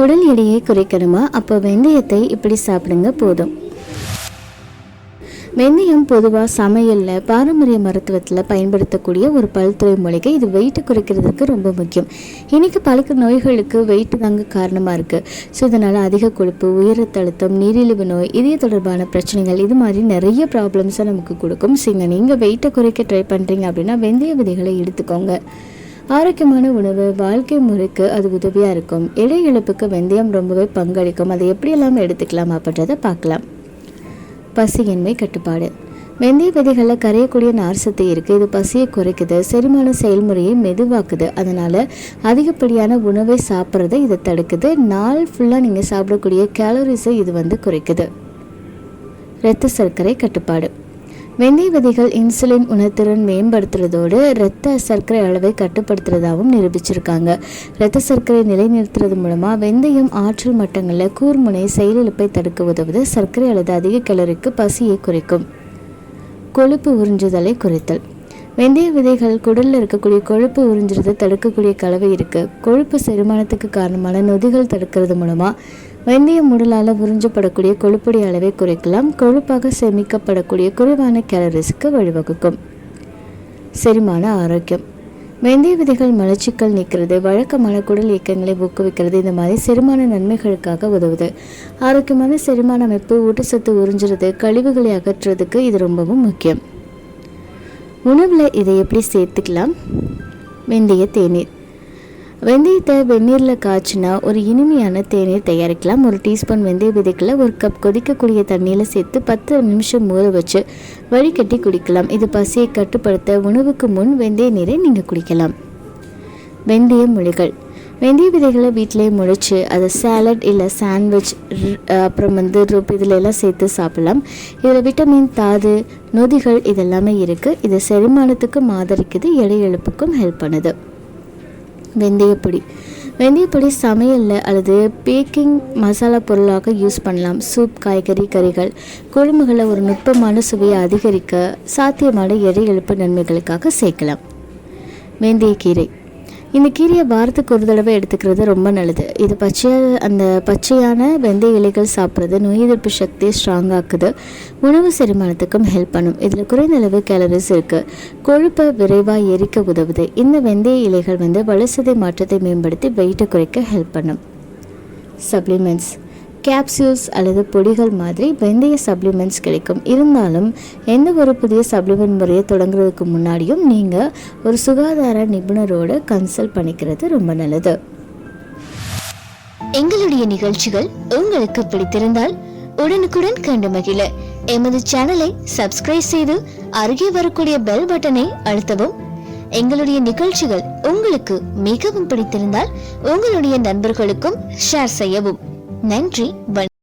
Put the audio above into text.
உடல் எடையை குறைக்கணுமா? அப்போ வெந்தயத்தை இப்படி சாப்பிடுங்க போதும். வெந்தயம் பொதுவாக சமையலில் பாரம்பரிய மருத்துவத்தில் பயன்படுத்தக்கூடிய ஒரு பல்துறை மூலிகை இது வெயிட்டை குறைக்கிறதுக்கு ரொம்ப முக்கியம். இன்னைக்கு பழக்க நோய்களுக்கு வெயிட் தாங்க காரணமாக இருக்குது ஸோ இதனால் அதிக கொழுப்பு உயரத்தழுத்தம் அழுத்தம் நீரிழிவு நோய் இதய தொடர்பான பிரச்சனைகள் இது மாதிரி நிறைய ப்ராப்ளம்ஸை நமக்கு கொடுக்கும். சரிங்க நீங்கள் வெயிட்டை குறைக்க ட்ரை பண்ணுறீங்க அப்படின்னா வெந்தய விதைகளை எடுத்துக்கோங்க. ஆரோக்கியமான உணவு வாழ்க்கை முறைக்கு அது உதவியாக இருக்கும். இடை இழப்புக்கு வெந்தயம் ரொம்பவே பங்களிக்கும். அதை எப்படியெல்லாம் எடுத்துக்கலாம் அப்படின்றத பார்க்கலாம். பசியின்மை கட்டுப்பாடு. வெந்தய விதைகளில் கரையக்கூடிய நார்சத்து இருக்குது இது பசியை குறைக்குது செரிமான செயல்முறையை மெதுவாக்குது. அதனால் அதிகப்படியான உணவை சாப்பிட்றத இதை தடுக்குது. நாள் ஃபுல்லாக நீங்கள் சாப்பிடக்கூடிய கேலரிஸை இது வந்து குறைக்குது. இரத்த சர்க்கரை கட்டுப்பாடு. வெந்தய விதைகள் இன்சுலின் உணர்திறன் மேம்படுத்துறதோடு இரத்த சர்க்கரை அளவை கட்டுப்படுத்துறதாகவும் நிரூபிச்சிருக்காங்க. இரத்த சர்க்கரை நிலைநிறுத்துறது மூலமாக வெந்தயம் ஆற்றல் மட்டங்களில் கூர்முனை செயலிழப்பை தடுக்க உதவுது. சர்க்கரை அல்லது அதிக கலோரிக்கு பசியை குறைக்கும். கொழுப்பு உறிஞ்சுதலை குறைத்தல். வெந்தய விதைகள் குடலில் இருக்கக்கூடிய கொழுப்பு உறிஞ்சுறதை தடுக்கக்கூடிய கலவை இருக்குது கொழுப்பு செரிமானத்துக்கு காரணமான நொதிகள் தடுக்கிறது மூலமாக வெந்தயம் உடலால் உறிஞ்சப்படக்கூடிய கொழுப்புடைய அளவை குறைக்கலாம். கொழுப்பாக சேமிக்கப்படக்கூடிய குறைவான கேலரிஸுக்கு வழிவகுக்கும். செரிமான ஆரோக்கியம். வெந்தய விதைகள் மலச்சிக்கல் நீக்கிறது வழக்கமான குடல் இயக்கங்களை ஊக்குவிக்கிறது இந்த மாதிரி செரிமான நன்மைகளுக்காக உதவுது. ஆரோக்கியமான செரிமான அமைப்பு ஊட்டச்சத்து உறிஞ்சுறது கழிவுகளை அகற்றுறதுக்கு இது ரொம்பவும் முக்கியம். உணவில் இதை எப்படி சேர்த்துக்கலாம்? வெந்தய தேநீர். வெந்தயத்தை வெந்நீரில் காய்ச்சினா ஒரு இனிமையான தேநீர் தயாரிக்கலாம். ஒரு டீஸ்பூன் வெந்தய விதைகளை ஒரு கப் கொதிக்கக்கூடிய தண்ணியில் சேர்த்து பத்து நிமிஷம் ஊற வச்சு வடிகட்டி குடிக்கலாம். இது பசியை கட்டுப்படுத்த உணவுக்கு முன் வெந்தய நீரை நீங்கள் குடிக்கலாம். வெந்தய மொழிகள். வெந்தய விதைகளை வீட்டிலே முளைச்சி அதை சாலட் இல்லை சாண்ட்விச் அப்புறம் வந்து ரூப் இதில் எல்லாம் சேர்த்து சாப்பிடலாம். இதில் விட்டமின் தாது நொதிகள் இதெல்லாமே இருக்குது இது செரிமானத்துக்கும் ஆதரிக்குது எடை எழுப்புக்கும் ஹெல்ப் பண்ணுது. வெந்தயப்பொடி. வெந்தயப்பொடி சமையலில் அல்லது பேக்கிங் மசாலா பொருளாக யூஸ் பண்ணலாம். சூப் காய்கறி கறிகள். குழம்புகளை ஒரு நுட்பமான சுவையை அதிகரிக்க சாத்தியமான எடை எழுப்பு நன்மைகளுக்காக சேர்க்கலாம். வெந்தயக்கீரை. இந்த கீரையை வாரத்துக்கு ஒரு தடவை எடுத்துக்கிறது ரொம்ப நல்லது. இது பச்சையாக அந்த பச்சையான வெந்தய இலைகள் சாப்பிட்றது நோய் எதிர்ப்பு சக்தியை ஸ்ட்ராங்காக்குது உணவு செரிமானத்துக்கும் ஹெல்ப் பண்ணும். இதில் குறைந்த அளவு கேலரிஸ் இருக்குது கொழுப்பை விரைவாக எரிக்க உதவுது. இந்த வெந்தய இலைகள் வந்து வளர்சிதை மாற்றத்தை மேம்படுத்தி வெயிட்டை குறைக்க ஹெல்ப் பண்ணும். சப்ளிமெண்ட்ஸ் கேப்சியூல்ஸ் அல்லது பொடிகள் மாதிரி வெந்தய சப்ளிமெண்ட்ஸ் கிடைக்கும். இருந்தாலும் எந்த ஒரு புதிய சப்ளிமெண்ட் முறையை தொடங்குறதுக்கு முன்னாடியும் நீங்கள் ஒரு சுகாதார நிபுணரோட கன்சல்ட் பண்ணிக்கிறது ரொம்ப நல்லது. எங்களுடைய நிகழ்ச்சிகள் உங்களுக்கு பிடித்திருந்தால் உடனுக்குடன் கண்டு மகிழ. எமது சேனலை சப்ஸ்கிரைப் செய்து அருகே வரக்கூடிய பெல் பட்டனை அழுத்தவும். எங்களுடைய நிகழ்ச்சிகள் உங்களுக்கு மிகவும் பிடித்திருந்தால் உங்களுடைய நண்பர்களுக்கும் ஷேர் செய்யவும். நன்றி வணக்கம்